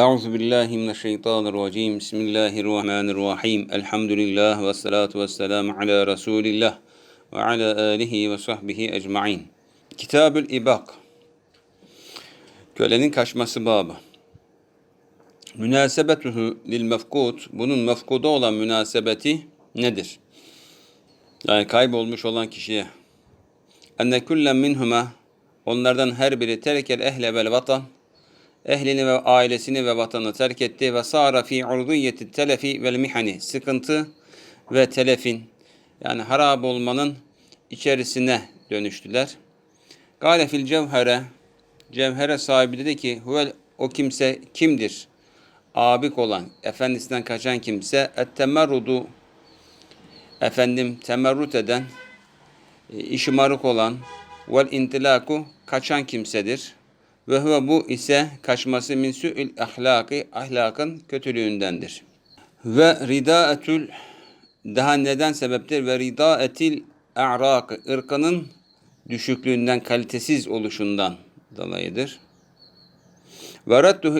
Euzu billahi mineşşeytanirracim. Bismillahirrahmanirrahim. Elhamdülillah ve salatu ve selamu ala Resulillah ve ala alihi ve sahbihi ecmaîn. Kitabül İbak. Kölenin kaçması babı. Münasebetuhu lil mefkut. Bunun mefkuda olan münasebeti nedir? Yani kaybolmuş olan kişiye. Enne kullen minhuma onlardan her biri terkel ehle vel vatan ehlini ve ailesini ve vatanı terk etti ve sara fi urdiyeti telefi vel mihani sıkıntı ve telefin yani harap olmanın içerisine dönüştüler. Gale fil cevhere cevhere sahibi dedi ki huvel o kimse kimdir? Abik olan, efendisinden kaçan kimse ettemerrudu efendim temerrut eden, e, işimarık olan vel intilaku kaçan kimsedir. Ve huve bu ise kaçması min su'il ahlaki ahlakın kötülüğündendir. Ve ridaetül daha neden sebeptir? Ve ridaetil a'rak ırkının düşüklüğünden, kalitesiz oluşundan dolayıdır. Ve radduhu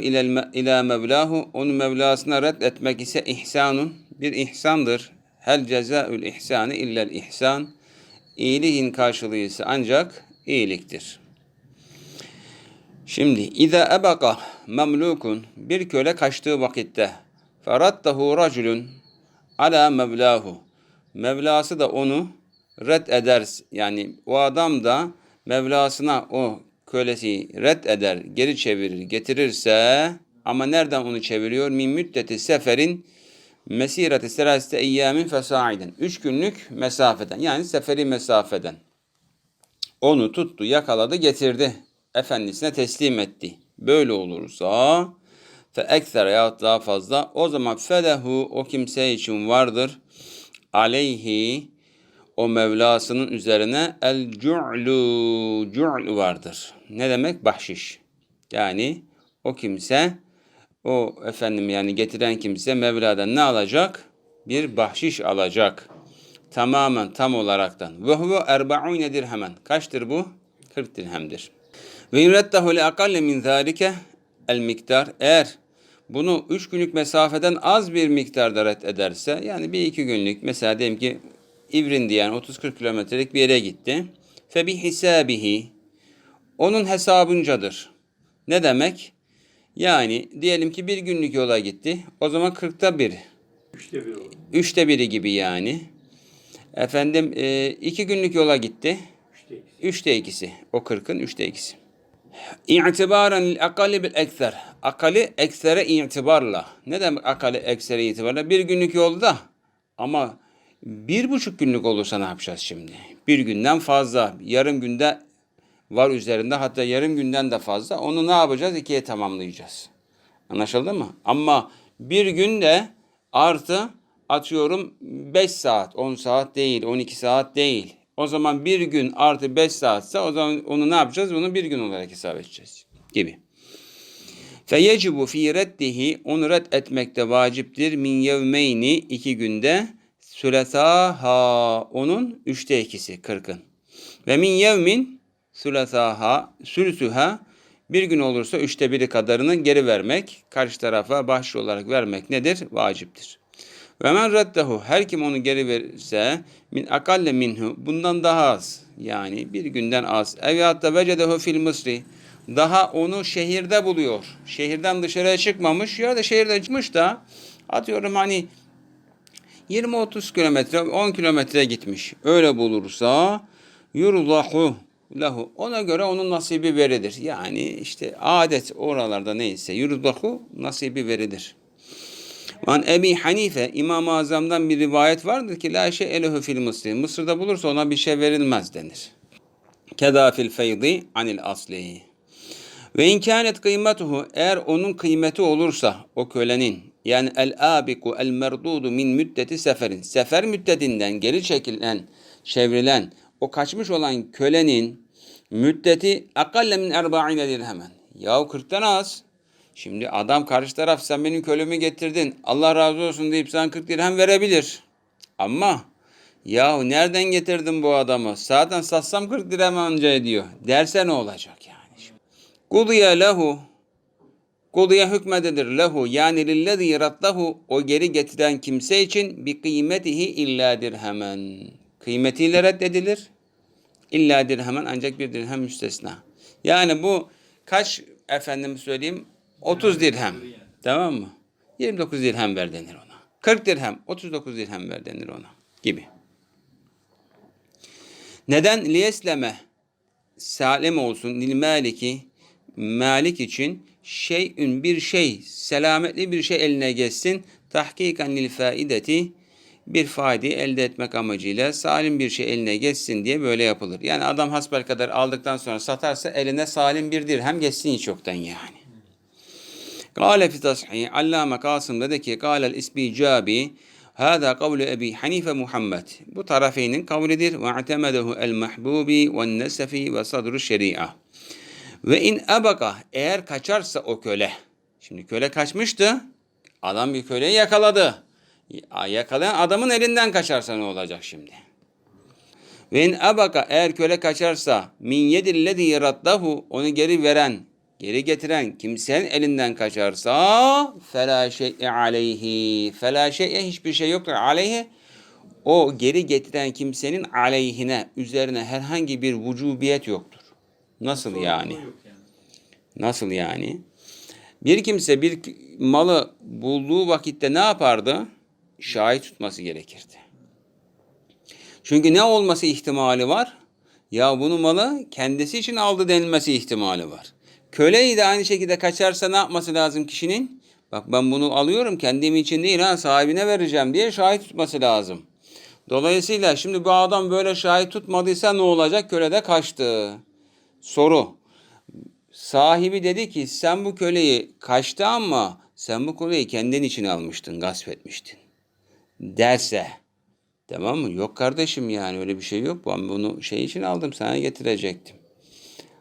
ila mevlahu onu mevlasına red etmek ise ihsanun bir ihsandır. Hel cezaül ihsanı illel ihsan. İyiliğin karşılığı ise ancak iyiliktir. Şimdi İza ebaka memlukun bir köle kaçtığı vakitte ferattahu raculun ala mevlahu Mevlası da onu red eder. Yani o adam da Mevlasına o kölesi red eder, geri çevirir, getirirse ama nereden onu çeviriyor? Min müddeti seferin mesireti serasite eyyamin fesaiden. Üç günlük mesafeden yani seferi mesafeden. Onu tuttu, yakaladı, getirdi efendisine teslim etti. Böyle olursa fe ekser ya daha fazla o zaman felehu o kimse için vardır aleyhi o Mevlasının üzerine el cu'lu cu'lu vardır. Ne demek? Bahşiş. Yani o kimse o efendim yani getiren kimse Mevla'dan ne alacak? Bir bahşiş alacak. Tamamen tam olaraktan. Ve huve erbaune dirhemen. Kaçtır bu? 40 dirhemdir. Ve yureddahu le akalle min zalike el miktar. Eğer bunu üç günlük mesafeden az bir miktarda ret ederse yani bir iki günlük mesela diyelim ki İvrin diyen 30-40 kilometrelik bir yere gitti. Fe bi hisabihi onun hesabıncadır. Ne demek? Yani diyelim ki bir günlük yola gitti. O zaman 40'ta bir. Üçte bir oldu. Üçte biri gibi yani. Efendim e, iki günlük yola gitti. Üçte ikisi. Üçte ikisi. O 40'ın üçte ikisi. İ'tibaren akali bil ekser. Akali eksere itibarla. Ne demek akali eksere itibarla? Bir günlük yolda ama bir buçuk günlük olursa ne yapacağız şimdi? Bir günden fazla, yarım günde var üzerinde hatta yarım günden de fazla. Onu ne yapacağız? İkiye tamamlayacağız. Anlaşıldı mı? Ama bir günde artı atıyorum 5 saat, 10 saat değil, 12 saat değil. O zaman bir gün artı 5 saatse o zaman onu ne yapacağız? Onu bir gün olarak hesap edeceğiz gibi. Feyecibu fi reddihi onu red etmekte vaciptir min yevmeyni iki günde sülesaha onun üçte ikisi kırkın. Ve min yevmin sülesaha sülsüha bir gün olursa üçte biri kadarını geri vermek, karşı tarafa bahşiş olarak vermek nedir? Vaciptir. Ve men reddehu her kim onu geri verirse min akalle minhu bundan daha az yani bir günden az. Ev hatta vecedehu fil mısri daha onu şehirde buluyor. Şehirden dışarıya çıkmamış ya da şehirden çıkmış da atıyorum hani 20-30 kilometre 10 kilometre gitmiş. Öyle bulursa yurlahu lahu ona göre onun nasibi verilir. Yani işte adet oralarda neyse yurlahu nasibi verilir. Van Ebi Hanife İmam-ı Azam'dan bir rivayet vardır ki la şey elehu fil Mısır. Mısır'da bulursa ona bir şey verilmez denir. Keda fil feydi anil asli. Ve inkânet kıymetuhu eğer onun kıymeti olursa o kölenin yani el abiku el merdudu min müddeti seferin sefer müddetinden geri çekilen çevrilen o kaçmış olan kölenin müddeti akalle min erba'ine dirhemen. Yahu 40'tan az. Şimdi adam karşı taraf sen benim kölemi getirdin. Allah razı olsun deyip sana 40 dirhem verebilir. Ama yahu nereden getirdin bu adamı? Zaten satsam 40 dirhem anca ediyor. Derse ne olacak yani? Kudiye lehu Kuduya hükmedilir lehu yani lillezî raddahu o geri getiren kimse için bir kıymetihi illa dirhemen. Kıymetiyle reddedilir. İlla dirhemen ancak bir dirhem müstesna. Yani bu kaç efendim söyleyeyim 30 dirhem. Tamam mı? 29 dirhem ver denir ona. 40 dirhem, 39 dirhem ver denir ona gibi. Neden? Liyesleme salim olsun lil maliki malik için şeyün bir şey selametli bir şey eline geçsin tahkikan lil faideti bir faydeyi elde etmek amacıyla salim bir şey eline geçsin diye böyle yapılır. Yani adam hasbel kadar aldıktan sonra satarsa eline salim bir dirhem geçsin hiç yoktan yani. Kale fi tasih Allame Kasım dedi ki Kâlel isbicabi Hâzâ kavlu Ebi Hanife Muhammed. Bu tarafeynin kavlidir. Ve atemedehu el mahbubi ve nesefi ve sadru şeria. Ve in ebaka eğer kaçarsa o köle. Şimdi köle kaçmıştı. Adam bir köleyi yakaladı. Ya- Yakalayan adamın elinden kaçarsa ne olacak şimdi? Ve in ebaka eğer köle kaçarsa min yedillezî raddahu onu geri veren, geri getiren kimsenin elinden kaçarsa felâ şey'e aleyhi. Felâ şey'e hiçbir şey yoktur. Aleyhi o geri getiren kimsenin aleyhine, üzerine herhangi bir vücubiyet yoktur. Nasıl yani. Nasıl yani? Bir kimse bir malı bulduğu vakitte ne yapardı? Şahit tutması gerekirdi. Çünkü ne olması ihtimali var? Ya bunu malı kendisi için aldı denilmesi ihtimali var. Köleyi de aynı şekilde kaçarsa ne yapması lazım kişinin? Bak ben bunu alıyorum kendim için değil ha sahibine vereceğim diye şahit tutması lazım. Dolayısıyla şimdi bu adam böyle şahit tutmadıysa ne olacak? Köle de kaçtı. Soru. Sahibi dedi ki sen bu köleyi kaçtı ama sen bu köleyi kendin için almıştın, gasp etmiştin. Derse tamam mı? Yok kardeşim yani öyle bir şey yok. Ben bunu şey için aldım sana getirecektim.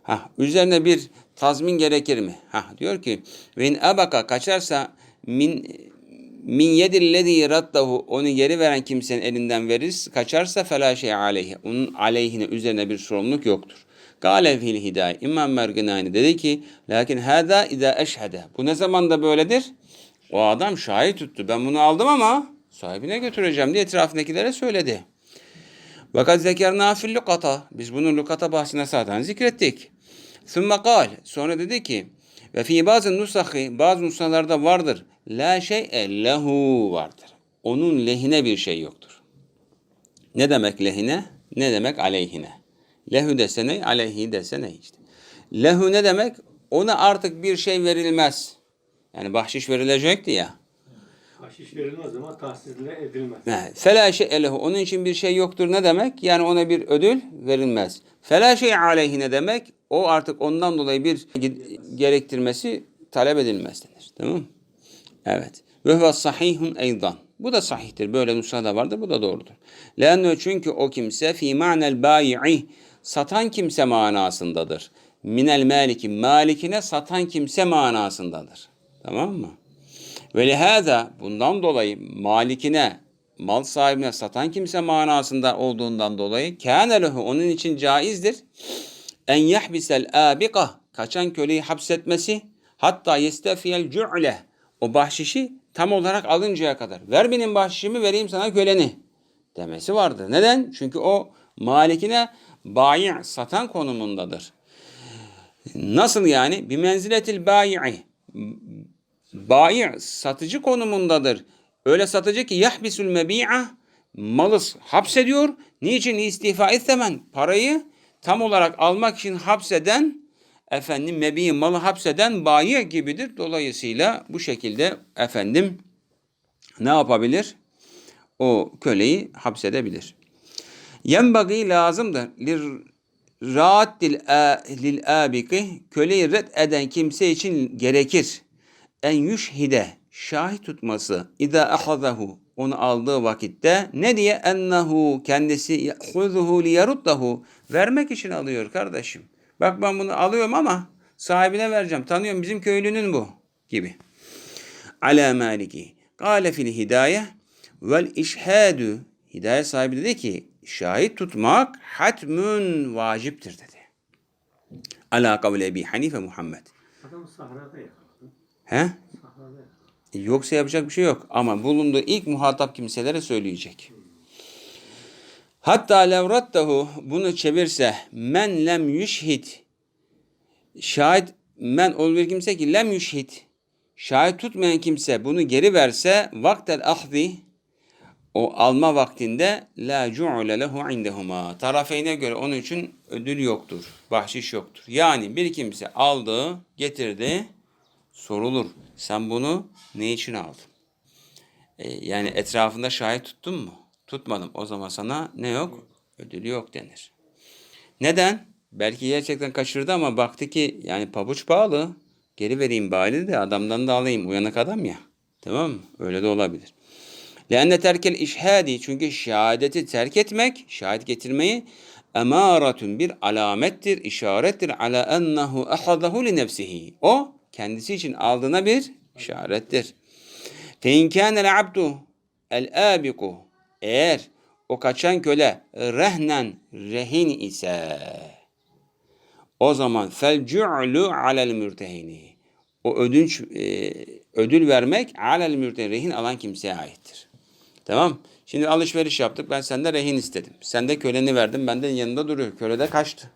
Ha, üzerine bir tazmin gerekir mi? Ha, diyor ki ve in abaka kaçarsa min min yedillezî raddahu onu geri veren kimsenin elinden verir kaçarsa fela şey aleyhi onun aleyhine üzerine bir sorumluluk yoktur. Gale fil hidaye İmam Merginani dedi ki lakin hâzâ izâ eşhede bu ne zaman da böyledir? O adam şahit tuttu ben bunu aldım ama sahibine götüreceğim diye etrafındakilere söyledi. Fakat zekerna fil lukata. Biz bunu lukata bahsine zaten zikrettik. Sümme kal. Sonra dedi ki ve fi bazı nusahi bazı nusalarda vardır. La şey'e lehu vardır. Onun lehine bir şey yoktur. Ne demek lehine? Ne demek aleyhine? Lehu desene, aleyhi desene işte. Lehu ne demek? Ona artık bir şey verilmez. Yani bahşiş verilecekti ya. Bahşiş verilmez ama tahsisle edilmez. Fela şey lehu. Onun için bir şey yoktur ne demek? Yani ona bir ödül verilmez. Fela şey aleyhi ne demek? O artık ondan dolayı bir ge- gerektirmesi talep edilmez denir. Tamam? Evet. Ve huve sahihun eydan. Bu da sahihtir. Böyle nusada vardır. Bu da doğrudur. Leanne çünkü o kimse fi ma'nel bayi'i satan kimse manasındadır. Minel maliki malikine satan kimse manasındadır. Tamam mı? Ve lihâzâ bundan dolayı malikine, mal sahibine satan kimse manasında olduğundan dolayı kâne lehu onun için caizdir. En yahbisel âbika kaçan köleyi hapsetmesi hatta yestefiyel cu'le o bahşişi tam olarak alıncaya kadar. Ver benim bahşişimi vereyim sana köleni demesi vardır. Neden? Çünkü o malikine bayi satan konumundadır. Nasıl yani? Bir menziletil bayi'i bayi satıcı konumundadır. Öyle satıcı ki yahbisul mebi'a malı hapsediyor. Niçin istifa istemen? Parayı tam olarak almak için hapseden efendim mebi malı hapseden bayi gibidir. Dolayısıyla bu şekilde efendim ne yapabilir? O köleyi hapsedebilir. Yenbagi lazımdır. Lir Raaddil lil abiki köleyi red eden kimse için gerekir. En yüşhide şahit tutması ida ahazahu onu aldığı vakitte ne diye ennehu kendisi yahuzuhu liyaruddahu vermek için alıyor kardeşim. Bak ben bunu alıyorum ama sahibine vereceğim. Tanıyorum bizim köylünün bu gibi. Ala maliki. Kale fil hidaye vel işhadu. Hidaye sahibi dedi ki şahit tutmak hatmün vaciptir dedi. Ala kavle Ebi Hanife Muhammed. Adam sahrada yakaladı. He? Yoksa yapacak bir şey yok. Ama bulunduğu ilk muhatap kimselere söyleyecek. Hatta levrattahu bunu çevirse men lem yüşhid şahit men ol bir kimse ki lem yüşhid şahit tutmayan kimse bunu geri verse vaktel ahzi o alma vaktinde la cu'le lehu indehuma tarafeyne göre onun için ödül yoktur. Bahşiş yoktur. Yani bir kimse aldı, getirdi, sorulur. Sen bunu ne için aldın? E, yani etrafında şahit tuttun mu? Tutmadım. O zaman sana ne yok? Ödülü yok denir. Neden? Belki gerçekten kaçırdı ama baktı ki yani pabuç pahalı. Geri vereyim bari de adamdan da alayım. Uyanık adam ya. Tamam mı? Öyle de olabilir. Lenne terkel işhadi çünkü şehadeti terk etmek, şahit getirmeyi emaratun bir alamettir, işarettir ala ennehu ahadahu li nefsihi. O kendisi için aldığına bir işarettir. Kânel abdu el abiku eğer o kaçan köle rehnen rehin ise o zaman fel cu'lu alel mürtehini. O ödünç e, ödül vermek alel mürtehin rehin alan kimseye aittir. Tamam? Şimdi alışveriş yaptık. Ben senden rehin istedim. Sen de köleni verdin. Ben de yanında duruyor. Köle de kaçtı.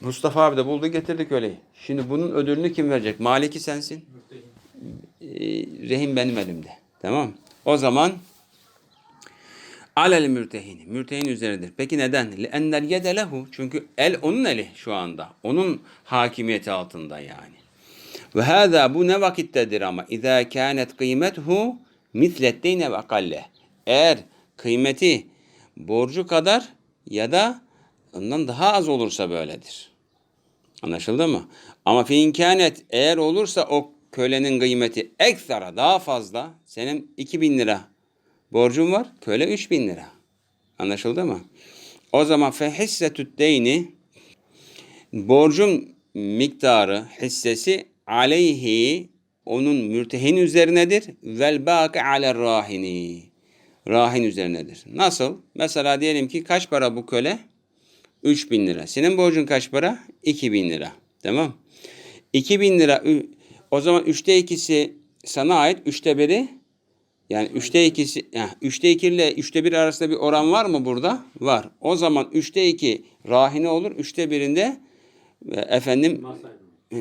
Mustafa abi de buldu getirdi köleyi. Şimdi bunun ödülünü kim verecek? Maliki sensin. Ee, rehin benim elimde. Tamam. O zaman alel mürtehini. Mürtehin üzeridir. Peki neden? Li'ennel yede lehu. Çünkü el onun eli şu anda. Onun hakimiyeti altında yani. Ve hâzâ bu ne vakittedir ama izâ kânet kıymetuhu misletteyne ve akalle. Eğer kıymeti borcu kadar ya da ondan daha az olursa böyledir. Anlaşıldı mı? Ama fi imkanet eğer olursa o kölenin kıymeti ekstra daha fazla senin 2000 lira borcun var köle 3000 lira. Anlaşıldı mı? O zaman fe hissetü't deyni borcun miktarı hissesi aleyhi onun mürtehin üzerinedir. Vel baki ale rahini. Rahin üzerinedir. Nasıl? Mesela diyelim ki kaç para bu köle? 3000 lira. Senin borcun kaç para? 2000 lira. Tamam. 2000 lira o zaman 3'te 2'si sana ait. 3'te 1'i yani 3'te 2'si yani 3'te 2 ile 3'te 1 arasında bir oran var mı burada? Var. O zaman 3'te 2 rahine olur. 3'te 1'inde e, efendim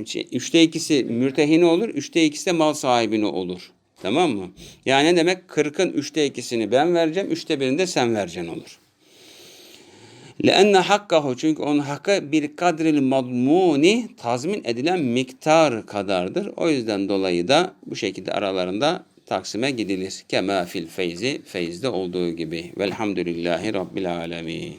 şey, üçte ikisi mürtehini olur, üçte ikisi de mal sahibini olur. Tamam mı? Yani ne demek? Kırkın üçte ikisini ben vereceğim, üçte birini de sen vereceksin olur. لأن hakkahu çünkü onun hakkı bir kadril madmuni tazmin edilen miktar kadardır. O yüzden dolayı da bu şekilde aralarında taksime gidilir. Kema fil feyzi feyizde olduğu gibi. Velhamdülillahi Rabbil alemin.